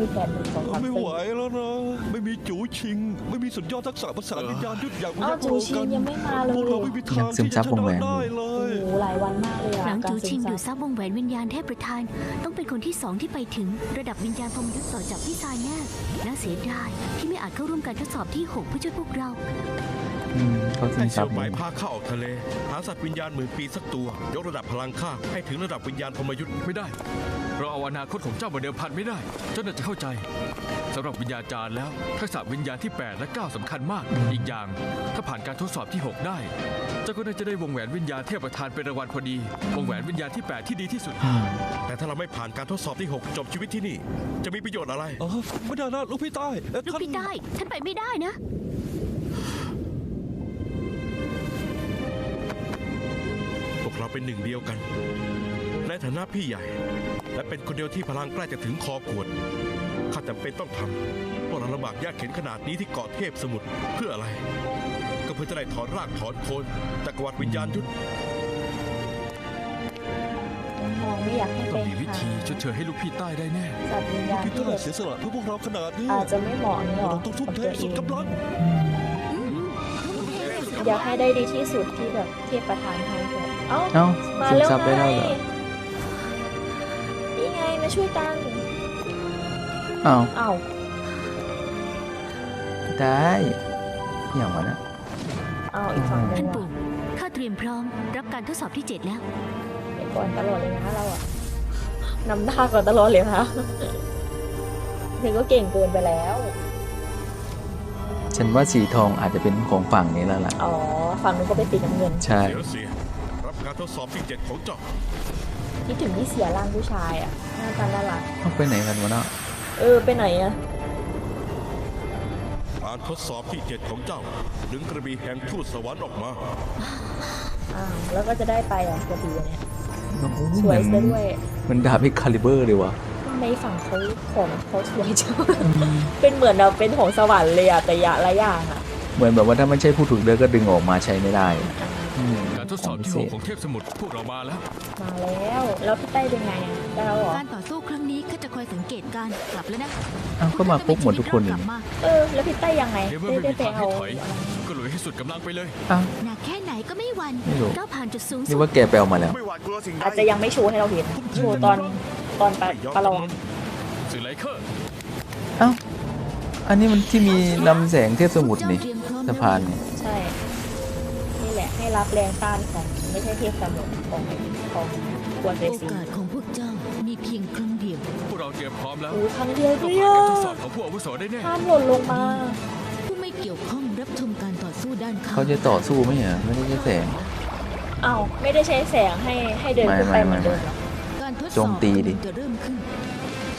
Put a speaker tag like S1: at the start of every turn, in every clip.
S1: มีแผนหนึ่งสองสาม
S2: ไม่
S1: สี่
S2: ไหวแล้วนะ ไม่มีจูชิง ไม่มีสุดยอดทักษะประสานวิญญาณยุทธอย่างพ
S1: อ้าว
S2: ยัคฆ์
S1: จู
S2: โล
S1: ชิ
S2: กั
S1: ง
S2: น
S1: ยังไม่มาเล
S2: พวกเรา
S1: ย
S2: ไม่มีทาง
S3: ยังซึม
S2: ที่
S3: ซั
S2: จะ
S3: บ
S2: ช
S3: วงแหว
S2: นะ
S3: นอยู่
S2: ได้เล
S1: โอ้
S2: ย
S1: โหหลายวันมากเลย
S4: หลั
S1: อะ
S4: ง
S1: การ
S4: จู
S1: ศึ
S4: ชิ
S1: ก
S4: ง
S1: ษา
S4: ดูดซับวงแหวนวิญญาณเทพประธาน ต้องเป็นคนที่สองที่ไปถึงระดับวิญญาณพรหมยุทธ์ต่อจากพี่ชายแน่น่าเสียดายที่ไม่อาจเข้าร่วมการทดสอบที่6เพื่อช่วยพวกเรา
S3: อืมเขาซึ
S2: ให้
S3: ม
S2: เสี่
S3: ซั
S2: ย
S3: บ
S2: วไป
S3: เลย
S2: พาข้าออกทะเล หาสัตว์วิญญาณหมื่นปีสักตัว ยกระดับพลังข้าให้ถึงระดับวิญญาณพรหมยุทธ์
S5: ไม่ได้ เราเอาอนาคตของเจ้ามาเดิมพันไม่ได้ เจ้าน่าจะเข้าใจสำหรับวิญญาจารย์แล้ว ทักษะวิญญาณที่ 8 และ 9สำคัญมาก อีกอย่าง ถ้าผ่านการทดสอบที่ 6 ได้ เจ้าก็น่าจะได้วงแหวนวิญญาณเทพประธานเป็นรางวัลพอดี วงแหวนวิญญาณที่ 8 ที่ดีที่สุด
S3: อืม
S2: แต่ถ้าเราไม่ผ่านการทดสอบที่ 6 จบชีวิตที่นี่ จะมีประโยชน์อะไร
S6: เออไม่ได้นะลูกพี่ใต้เอ๊ะ
S4: ลูก
S6: ท่าน
S4: พี่ได้ท่านไปไม่ได้นะ
S2: เราเป็นหนึ่งเดียวกัน ในฐานะพี่ใหญ่ และเป็นคนเดียวที่พลังใกล้จะถึงคอขวดข้าจำเป็นต้องทำพวกเราลำบากยากเข็นขนาดนี้ที่เกาะเทพสมุทรเพื่ออะไร ก็เพื่อจะได้ถอนรากถอนโคนจักรวรรดิวิญญาณยุทธ
S1: มองไม่อยากให้
S5: ต้
S1: ไป
S5: องมีวิ
S1: หา
S5: ธีชดเชยให้ลูกพี่ใต้ได้แน่
S1: สัตว์วิญ
S6: ลูก
S1: ญาณ
S6: พี่
S1: ที่
S6: ใต้
S1: แบบ
S6: เสียสละเพื่อพวกเราขนาดนี้
S1: อาจจะไม่เหมาะนี่หรอ
S6: เราต้องทุ่มเทสุดกำลัง
S1: อยากให้ได้ดีที่สุดที่แบบเทียบประธานให้แบบ เอ้า
S3: เอ้า
S1: มา
S3: ซึม
S1: แล้ว
S3: ซับได้
S1: ไง
S3: แล้วเหรอ
S1: นี่ไงมาช่วยกัน
S3: อ้าว
S1: เอ้า
S3: ได้อย่างวะนะ
S1: เอ้าอีกฝั่งหนึ
S4: ท่าน
S1: ง
S4: ปู่
S1: ว่ะ
S4: ข้าเตรียมพร้อม รับการทดสอบที่7แล้ว
S1: ไปก่อนตลอดเลยนะเราอะนำหน้าก่อนตลอดเลยนะเธอก็เก่งเกินไปแล้ว
S3: ฉันว่าสีทองอาจจะเป็นของฝั่งนี้แล้วล่ะ
S1: อ๋อ ฝั่งนู้นก็เป็นสีน้ำเงิน
S3: ใช่
S2: เสียเสียรับ การทดสอบที่เจ็ดของเจ้า
S1: คิดถึงที่เสียร่างผู้ชายอะหน้าตาน่ารัก
S3: เอาไปไหนกันวะเนาะ
S1: เออไปไหนอะ
S2: การทดสอบที่เจ็ดของเจ้า ดึงกระบี่แห่งทูตสวรรค์ออกมา
S1: อ้าวแล้วก็จะได้ไปอะกระบี่เนี่ย
S3: โอ้โห
S1: สวย
S3: เหมื
S1: ซะ
S3: อน
S1: ด้วย
S3: เหมันดาบพิคาลิเบอร์เลยวะ
S1: ทำไมฝั่งเขาของเขาสวยจังเป็นเหมือนเราเป็นของสวรรค์เลยอะแต่อยะละอย่างอะ
S3: เหมือนแบบว่าถ้าไม่ใช่ผู้ถูกเลือกก็ดึงออกมาใช้ไม่ได้อืม
S5: การ ทดสอบที่
S3: พิเศษ
S5: 6ของเทพสมุทรพวกเรามาแล้ว
S1: มาแล้ว แล้วพี่เต้เป็นไงอะได้แล้วเหรอ
S4: การต่อสู้ครั้งนี้ข้าจะคอยสังเกตการณ์กลับแล้วนะ
S3: อ้าวก็มาครบหมดทุกคน
S4: ก
S3: นี่
S4: ลับมา
S1: เออ แล้วพี่เต้ยังไง
S5: เดี๋ยวเมื่อ
S1: ได้
S5: ไม่
S1: ได้
S5: มี
S1: ไป
S5: ทาง
S1: เอา
S5: ให้ถอย ก็ลุยให้สุดกำลังไปเลย
S3: อ้าว
S4: หนักแค่ไหนก็ไม่หวั่น
S3: ไม่รู้
S4: ก้าวผ่านจุดสูงสุ
S3: นี่
S4: ด
S3: ว่าแกไปเอามาแล้ว
S2: ไม่หวาดกลัวสิ่งใด
S1: อาจจะยังไม่โชว์ให้เราเห็น โชว์ตอนตอนไป
S2: ไม่ยอม
S1: ประลอง
S2: จำนน
S5: สื่อไลเคอร์
S3: อ้าว อันนี้มันที่มีลำแสงเทพสมุทรนี่
S4: เจ้าเตรียมพร้อม
S3: สะพานนี่
S1: ใช่นี่แหละให้รับแรงต้านของไม่ใช่เทพสมุทรของของกวนเร
S4: โอ
S1: ซี
S4: กาสของพวกเจ้ามีเพียงครั้งเดียว
S5: พวกเราเตรียมพร้อมแล้ว
S1: โอ้ครั้งเดียว
S5: ต้อ
S1: เดี
S5: ง
S1: ย
S5: ผ่าน
S1: ว
S5: การทดสอบของผู้อาวุโสได้แน่
S1: ห้ามหล่นลงมา
S4: ผู้ไม่เกี่ยวข้องรับชมการต่อสู้ด้านข้าง
S3: เขาจะต่อสู้ไหมเหรอไม่ได้ใช้แสง
S1: อ้าวไม่ได้ใช้แสงให้ให้เดินขึ้นไป
S3: ไม่
S1: เหมือนเดิม
S3: ไม่
S1: เหรอ
S4: การทดส
S3: โจ
S4: อบ
S3: มตีดิ
S4: กำลังจะเริ่มขึ้น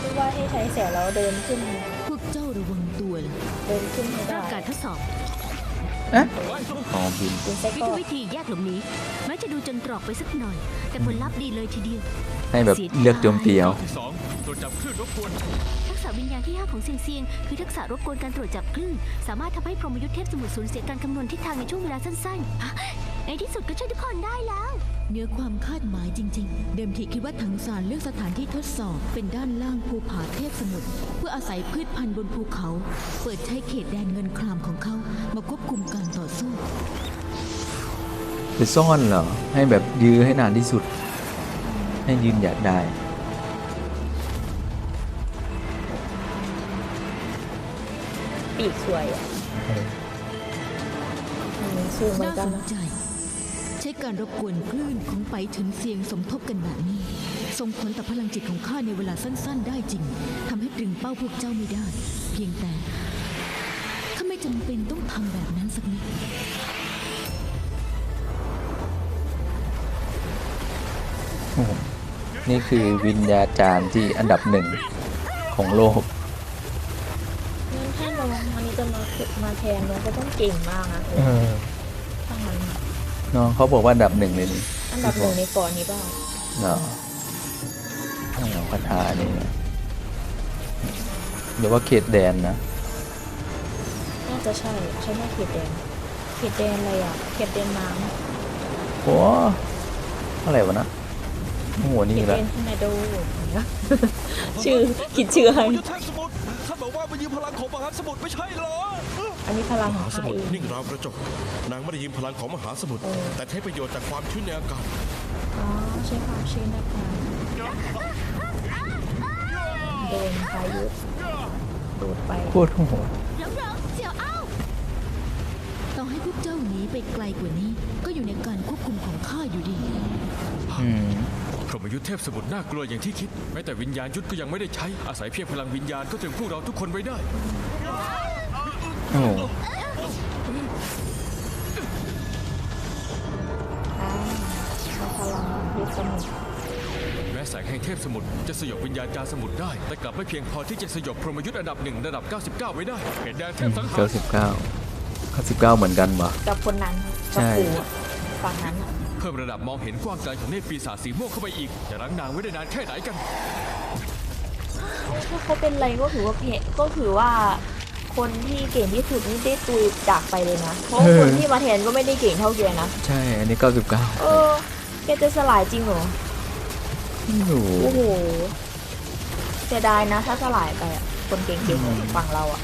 S1: คิดว่าให้ใช้แสงแล้วเดินขึ้น
S4: พวกเจ้าระวังตัวล่ะ
S1: เดินขึ้นไม่ได้
S4: เริ่มการทดสอบ
S3: อ๋อบิน
S1: คุณไส้
S4: ยุ
S1: กร
S4: ท
S1: อ
S4: ธ
S1: ก
S4: วิธีแยกหลบหนีแม้จะดูจนตรอกไปสักหน่อย แต่ผลลัพธ์ดีเลยทีเดียว
S3: ให้แบบเลือกโจมตีเอา
S5: ที่สองตรวจจับคลื่นรบกวน
S4: ทักษะวิญญาณที่5ของเซียงเซียงคือทักษะรบกวนการตรวจจับคลื่นสามารถทำให้พรหมยุทธเทพสมุทรสูญเสียการคำนวณทิศทางในช่วงเวลาสั้นๆฮะในที่สุดก็ช่วยทุกคนได้แล้ว
S7: เหนือความคาดหมายจริง ๆ เดิมทีคิดว่าถังซานเลือกสถานที่ทดสอบ เป็นด้านล่างภูผาเทพสมุทรเพื่ออาศัยพืชพันธุ์บนภูเขา เปิดใช้เขตแดนเงินครามของเขามาควบคุมการต่อสู้
S3: จะซ่อนเหรอ ให้แบบยื้อให้นานที่สุด ให้ยืนหยัดได้
S1: ปีกสวยอะสูงเหมือ
S7: น
S1: กั
S7: น
S1: นะ
S7: ใจใช้การรบกวนคลื่นของไปถึงเสียงสมทบกันแบบนี้ ส่งผลต่อพลังจิตของข้าในเวลาสั้น ๆ ได้จริงทำให้ตรึงเป้าพวกเจ้าไม่ได้ เพียงแต่ข้าไม่จำเป็นต้องทำแบบนั้นสักนิด
S3: โอ้โหนี่คือวิญญาจารย์ที่อันดับหนึ่งของโลก
S1: งั้นถ้าน้องอันนี้จะมาฝึกมาแทนน้องก็ต้องเก่งมากนะ
S3: เออ
S1: ถ้างั้นอะ
S3: น้องเขาบอกว่าอันดับหนึ่งเลยนี่
S1: อันดับหนึ่งในก่อนนี้เปล่า
S3: เนาะถ้าเราคาถานี่นะหรือว่าเขตแดนนะ
S1: น่าจะใช่ใช่ไหมเขตแดนเขตแดนอะไรอะเขตแดนน้
S3: โอ้อะไรวะนะโอ้โหำนี่
S1: เขต
S3: แห
S1: แด
S3: ละ
S1: นทอร์นาโดชื่อคิดชื่อให้
S6: ยุทธแท่งสมุทรท่านบอกว่ามายืมพลังของมหาสมุทรไม่ใช่เหรอ
S1: อันนี้พลัง
S2: ม
S1: ของ
S2: หาส
S1: ข้า
S2: มุท
S1: เอ
S2: รงนิ่งราวกระจก นางไม่ได้ยืมพลังของมหาสมุทร
S1: เออ
S2: แต่ใช้ประโยชน์จากความชื้นในอากาศ
S1: อ๋อใช้ความชื้นนะคะโดนพายุดูดไป
S3: โคตรโหด
S4: เหลิงเหลิงเสี่ยวเอ้า
S7: ต่อให้พวกเจ้าหนีไปไกลกว่านี้ ก็อยู่ในการควบคุมของข้าอยู่ดี
S3: อืม
S5: พรหมยุทธเทพสมุทรน่ากลัวอย่างที่คิด แม้แต่วิญญาณยุทธก็ยังไม่ได้ใช้อาศัยเพียงพลังวิญญาณก็ถึงพวกเราทุกคนไว้ได้
S3: โอ้ โห
S1: อ่าใช้พลังยึดสมุทร
S5: แม้แสงแห่งเทพสมุทรจะสยบวิญญาณจารสมุทรได้ แต่กลับไม่เพียงพอที่จะสยบพรหมยุทธอันดับหนึ่งระดับ 99 ไว้ได้เห็นแดนเทพสังหาร
S3: เก้าสิบเก้าเก้าสิบเก้าเหมือนกันปะ
S1: กับคนนั้น
S3: ใช่
S1: กับปู่อะฝั่งนั้นอะ
S5: เพิ่มระดับมองเห็นกว้างไกลของเนตรปีศาจสีม่วงเข้าไปอีก จะรั้งนางไว้ได้นานแค่ไหนกัน
S1: ถ้าเขาเป็นอะไรก็ถือว่าเพก็ถือว่า คนที่เก่งที่สุดนี่ได้ตุยจากไปเลยนะ เพราะว่าคนที่มาแทนก็ไม่ได้เก่งเท่าแกนะ
S3: ใช่ อันนี้เก้าสิบเก้า
S1: เออ แกจะสลายจริงเหรอ
S3: ไม่รู้
S1: โอ้โหเสียดายนะ ถ้าสลายไปอะคนเก่งๆของฝั่งเราอะ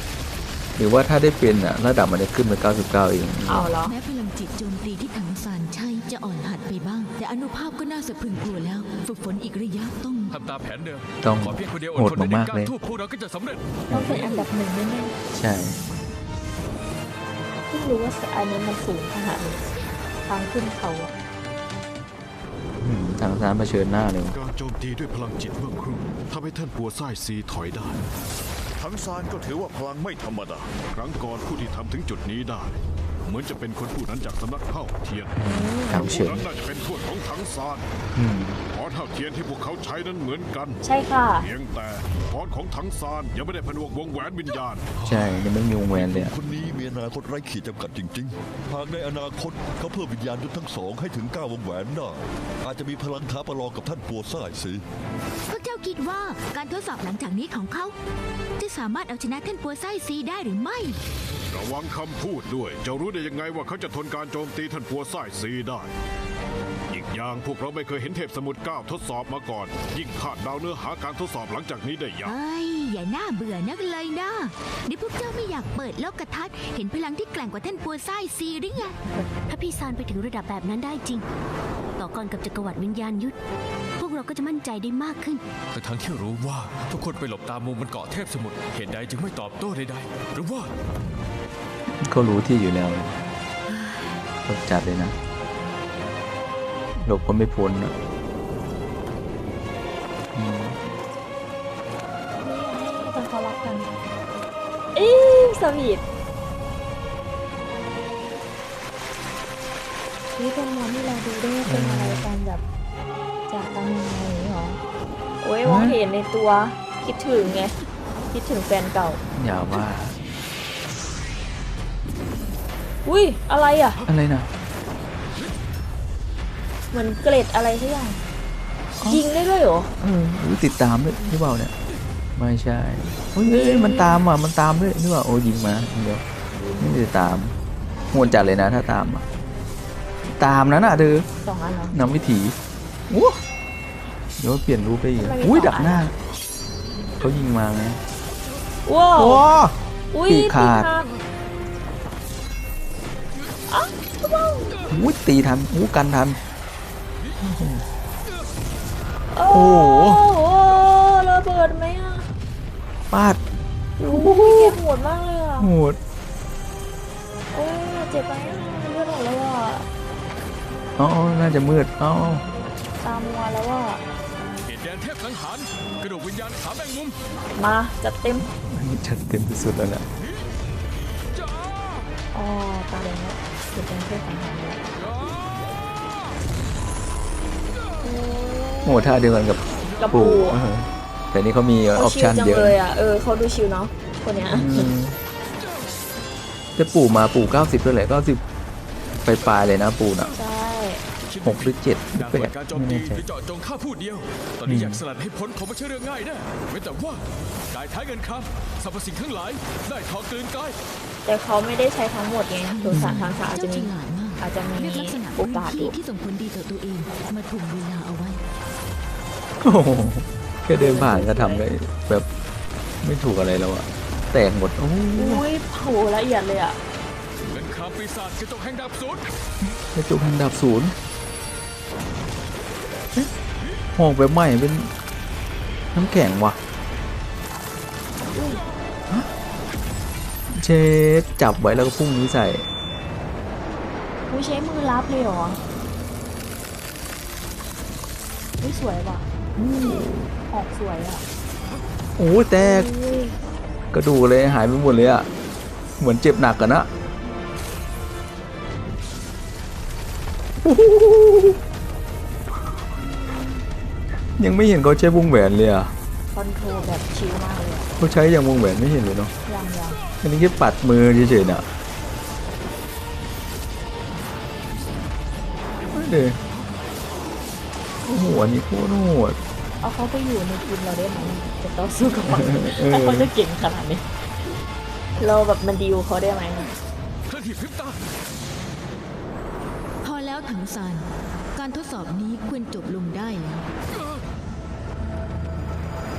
S3: หรือว่าถ้าได้เป็นอะ ระดับมันจะขึ้นไปเก้าสิบเก้าเอง
S1: เอาเหรอ
S7: แม้พลัง จิตโจมตีที่ถังซานใช่จะอ่อนหัดไปบ้าง แต่อนุภาพก็น่าสะพรึงกลัวแล้ว ฝึกฝนอีกระยะต้อง
S5: ทำตามแผนเดิม
S3: ต้อง
S5: ขอเพียงคนเดียวอ
S3: โห
S5: ด
S3: ด
S5: ทนใน
S3: มาก
S5: กา
S3: ๆเลย
S5: รทูบพวกเราก็จะสำเร็จ
S1: ต้องเป็นอันดับหนึ่งแน่
S3: ใช่
S1: ๆเพิ่งรู้ว่าอันนี้มันสูงขนาดนี้ทางขึ้นเขาอะ
S3: อืมทางสารเผชิญหน้าเลย
S2: การโจมตีด้วยพลังจิตเมื่อครู่ทำให้ท่านปัวไส้ซีถอยได้ทั้งซานก็ถือว่าพลังไม่ธรรมดา ครั้งก่อนผู้ที่ทำถึงจุดนี้ได้ เหมือนจะเป็นคนผู้นั้นจากสำนักเข้าเทียน
S3: ทางเฉิ
S2: ผู้
S3: น
S2: นั้นน่าจะเป็นทวดของทั้งซาน
S3: อืม
S2: ขอนเท่าเทียนที่พวกเขาใช้นั้นเหมือนกัน
S1: ใช่ค่ะ
S2: เพียงแต่ขอนของทั้งซานยังไม่ได้ผนวกวงแหวนวิญญาณ
S3: ใช่ยังไม่มีวงแหวนเลยอะ
S6: คนนี้มีอนาคตไร้ขีดจำกัดจริงๆ หากในอนาคตเขาเพิ่มวิญญาณยุทธทั้งสองให้ถึง9วงแหวนได้อาจจะมีพลังท้าประลองกับท่านปัวซ่ายสิ
S4: พวกเจ้าคิดว่าการทดสอบหลังจากนี้ของเขา จะสามารถเอาชนะท่านปัวไส้ซีได้หรือไม่
S2: ระวังคำพูดด้วย จะรู้ได้ยังไงว่าเขาจะทนการโจมตีท่านปัวไส้ซีได้ อีกอย่างพวกเราไม่เคยเห็นเทพสมุทรก้าวทดสอบมาก่อน ยิ่งคาดเดาเนื้อหาการทดสอบหลังจากนี้ได้ยาก
S4: เอ้ยอย่าน่าเบื่อนักเลยนะนี่พวกเจ้าไม่อยากเปิดโลกทัศน์เห็นพลังที่แกร่งกว่าท่านปัวไส้ซีหรือไงถ้าพี่ซานไปถึงระดับแบบนั้นได้จริง ต่อกรกับจักรวรรดิวิญญาณยุทธพวกเราก็จะมั่นใจได้มากขึ้น
S5: แต่ทั้งที่รู้ว่าทุกคนไปหลบตามมุมบนเกาะเทพสมุทรเหตุใดจึงไม่ตอบโต้ใดๆหรือว่า
S3: เขารู้ที่อยู่แล้วรบจัดเลยนะหลบก็ไม่พ้นอะอืม
S1: นี่ตอนเขารักกันเอ๊ะสวีทนี่เป็นวันที่เราดูได้ว่าเป็นอะไรกันแบบ จากกันยังไงอย่างนี้หรอโอ้ยมองเห็นในตัวคิดถึงไง คิดถึงแฟนเก่า
S3: อย่าว่า
S1: อุ้ยอะไรอะ
S3: อะไรนะ
S1: เหมือนเกล็ดอะไรสักอย่างยิงได้ด้วยเหรอ
S3: เออหรือติดตามด้วยหรือเปล่าเนี่ยไม่ใช่เฮ้ยเอ้ยมันตามอะมันตามด้วยหรือเปล่าโอ้ยิงมาเดียวไม่ได้ตามโหดจัดเลยนะ ถ้าตามอะตามนะน่ะเธอ
S1: สองอันเหรอนำ
S3: วิถีโอ้เดี๋ยวเปลี่ยนรูปไปอีก
S1: ทำไมมี
S3: อุ้ย
S1: สอง
S3: ดักหน้า
S1: อัน
S3: เขายิงมาไง
S1: ว้าว
S3: โอ้
S1: อุ้ย
S3: ปีกขาด อุ้ยตีทันอู้กันทัน
S1: โอ้
S3: โอ้
S1: โห
S3: โห
S1: ระเบิดไหมอะ
S3: ปาด
S1: โอ้ยเจ็บโหดมากเลยอะ
S3: โหด
S1: โอ้ยเจ็บไปอะเลือดออกแล้วอะ
S3: อ๋อน่าจะมืดอ๋อ
S1: ตามมัวแล้วอะ
S5: เหตุแดนเทพสังหารกระดูกวิญญาณขาแมงมุม
S1: มาจัดเต็ม
S3: อันนี้ชัดเต็มที่สุดแล้วแหละ
S5: จ้า
S1: อ๋อตาแดงแล้วเจ็บเป็นเพื่อนสังหารแล้ว
S5: จ้า
S1: โอ้ย
S3: โหท่าเดียวกันกับ
S1: กระ
S3: ปู่
S1: ปู
S3: เออแต่นี่เขามีอ
S1: เขา
S3: อป
S1: ชิล
S3: ชั่น
S1: จัง
S3: เยอะ
S1: เลยอะ เออเขาดูชิลเนาะ คนเนี้ย
S3: อืมแต่ปู่มาปู่ 90ด้วยแหละ90 ไปปลายๆเลยนะปู่น่ะ
S1: ใช่
S3: หกหรือเจ็ดหรือ
S5: ดา
S3: แป
S5: เปิ
S3: ด
S5: ดการโจม
S3: ไม่
S5: ตี
S3: แน่ใจ
S5: หรือเจาะจงฆ่าผู้เดียว ตอนนี้
S3: อืม
S5: อยากสลัดให้พ้นคงไม่ใช่เรื่องง่ายแน่เว้นแต่ว่า จ่ายท้ายเงินครับสรรพสิ่งทั้งหลายได้ทองกลืนกาย
S1: แต่เขาไม่ได้ใช้ทั้งหมดไงโดยสารทางสารอาจ
S7: เจ้า
S1: จะ
S7: ฉ
S1: มี
S7: ลาดมาก
S1: อาจจะมี
S7: เลือกลักษณะ
S1: โอ
S7: พื้น
S1: กาสอ
S7: ที่
S1: ยู่
S7: ที่สมควรดีต่อตัวเองมาถ่วงเวลาเอาไว้
S3: โอ้โหแค่เดินผ่านก็ทำได้แบบไม่ถูกอะไรแล้วอะแตกหมดโอ้โห
S1: อุ้ยโหละเอียดเลยอะ
S5: เงินคำปีศาจกระจกแห่งดาบสูญ
S3: กระจุกแห่งดาบศูนย์เอ๊ะหอกแบบใหม่เป็นน้ำแข็งว่ะฮะ เชฟจับไว้แล้วก็พุ่งนี้ใส่
S1: อุ้ยใช้มือรับเลยเหรออุ้ยสวยว่ะออกสวยอะ
S3: โอ้ยแตก
S1: อุ้ย
S3: กระดูกเลยหายไปหมดเลยอะเหมือนเจ็บหนักกันนะยังไม่เห็นเขาใช้วงแหวนเลยอะ
S1: ค อนโทรลแบบชิลมากเลยอะ
S3: เขาใช้อย่างวงแหวนไม่เห็นเลยเนาะ
S1: ยังยัง
S3: อันนี้แค่ปัดมือเฉยๆน่ะไม่เลยโอ้โหอันนี้โคตรโหด
S1: เอาเขาไปอยู่ในทีมเราได้ไหมจะต่อสู้กับมัน
S3: เออ
S1: ถ้าเขาจะเก่งขนาดนี้ เราแบบมันดีลเขาได้ไหม
S5: เคลื่อนที่พริบตา
S7: พอแล้วถังซานการทดสอบนี้ควรจบลงได้แล้ว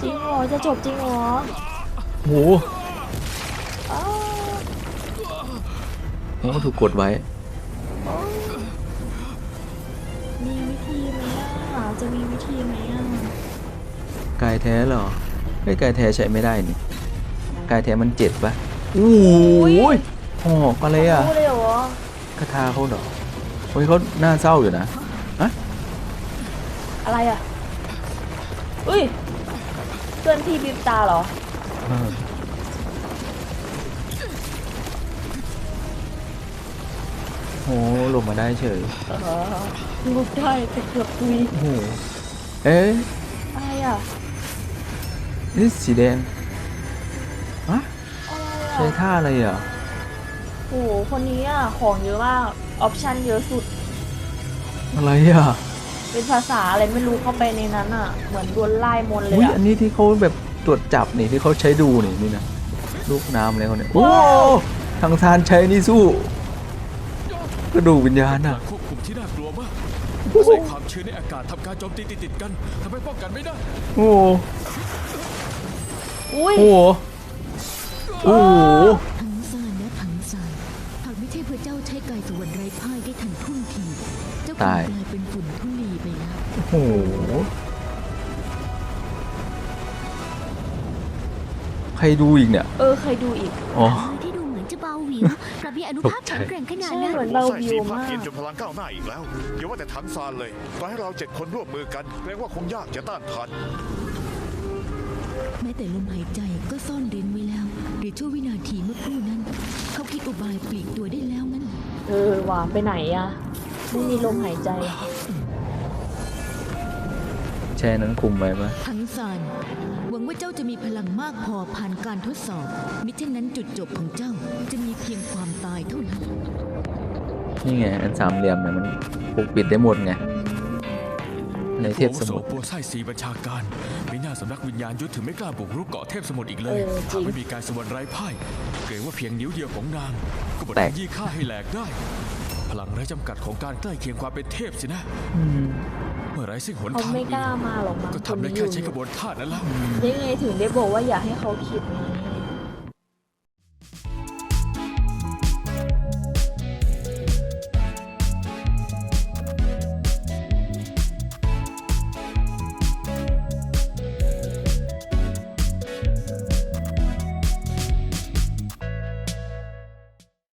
S1: จริงเหรอจะจบจริงเหรอ
S3: โอ้โห
S1: อ้าว
S3: โอ้โหถูกกดไว้
S1: มีวิธีไหมอะจะมีวิธีไหมอะ
S3: กายแท้เหรอไม่กายแท้ใช้ไม่ได้นี่ กายแท้มันเจ็ดปะโอ้ยหอกอะไรอะ
S1: รู้เลยเหรอ
S3: คาถาเขาเหรอโอ้ยเขาหน้าเศร้าอยู่นะ
S1: อะไรอะอุ้ยเพื่อนพี่บิบตาเหรอ
S3: เออโอ้ลงมาได้เฉย
S1: เออลุกได้แต่เกือบตุย
S3: โอ้โหเอ๊ะ
S1: อะไรอะ
S3: นี่สีแดงฮะ
S1: อะไร
S3: ใช้
S1: อะ
S3: ท่าอะไรอะ
S1: โอ้โหคนนี้อะ ของเยอะมาก ออปชั่นเยอะสุด
S3: อะไรอะ
S1: เป็นภาษาอะไรไม่รู้เข้าไปในนั้นอะ เหมือนโดนไล่มนต์เลย
S3: อุ้ย
S1: อะ
S3: อันนี้ที่เขาแบบตรวจจับนี่ที่เขาใช้ดูนี่นี่นะลูกน้ำอะไรเขาเนี่ยโอ้
S1: ว้าว
S3: ทางซานใช้นี่สู้กระดูกวิญญาณ
S5: กา
S3: อะ
S5: รควบคุมที่น่ากลัวมากใส่ความชื้นในอากาศทำการโจมตีติดๆกันทำให้ป้องกันไม่ได้
S3: โอ้
S1: อุ้ย
S3: โหโอ้โห
S7: ถังซานนะถังซานหากไม่ใช่พระเจ้าใช้กายสวรรค์ไร้พ่ายได้ทันท่วงที เจ้าคง
S3: ตาย
S7: กลาย
S3: โอ้โหใครดูอีกเนี่ย
S1: เออเคยดูอีก
S3: อ๋อ
S4: มือที่ดูเหมือนจะเบาหวิวกลับมีอนุภาพแข็งแกร่งขนาด
S1: ใช่
S4: นั้น
S1: เหมือน เรา
S8: ใส่
S1: วิ
S8: สี
S1: ว
S8: ภาค
S1: มาก
S8: เย็นจนพลังก้าวหน้าอีกแล้วอย่าว่าแต่ถังซานเลยต่อให้เราเจ็ดคนร่วมมือกันเกรงว่าคงยากจะต้านทาน
S7: แม้แต่ลมหายใจก็ซ่อนเร้นไว้แล้วหรือชั่ววินาทีเมื่อครู่นั้น เขาคิดอุบายปลีกตัวได้แล้วงั้น
S1: เออว่าไปไหนอะไม่มีลมหายใจ
S3: แช่นั้นคุมไว้ปะ
S7: ทั้งซานหวังว่าเจ้าจะมีพลังมากพอผ่านการทดสอบ มิเช่นนั้นจุดจบของเจ้าจะมีเพียงความตายเท่านั้น
S3: นี่ไงอันสามเหลี่ยมเนี่ยมันปกปิดได้หมดไง ในเทพสมุทร
S5: ปัวไส้สีบัญชาการไม่น่าสำนักวิญญาณยุทธถึงไม่กล้าบุกรุกเกาะเทพสมุทรอีกเลย
S1: เออจริง
S5: หากไม่มีการสวรรค์ไร้พ่ายเกรงว่าเพียงนิ้วเดียวของนาง ก็บด
S3: แตก
S5: ยี่ข้าให้แหลกได้ พลังไร้จำกัดของการใกล้เคียงความเป็นเทพสินะ
S3: อืม
S5: เมื่อไรสิ้นหน
S1: เขา
S5: ทาง
S1: ไม่กล้า
S5: อื่น
S1: มาหรอกมั้ง
S5: ก็
S1: คน
S5: ทำได้
S1: นี้อ
S5: แค่
S1: ยู่
S5: ใช้กระบวนท่านั้นแล้ว
S1: ยังไงถึงได้บอกว่าอย่าให้เขาคิดไง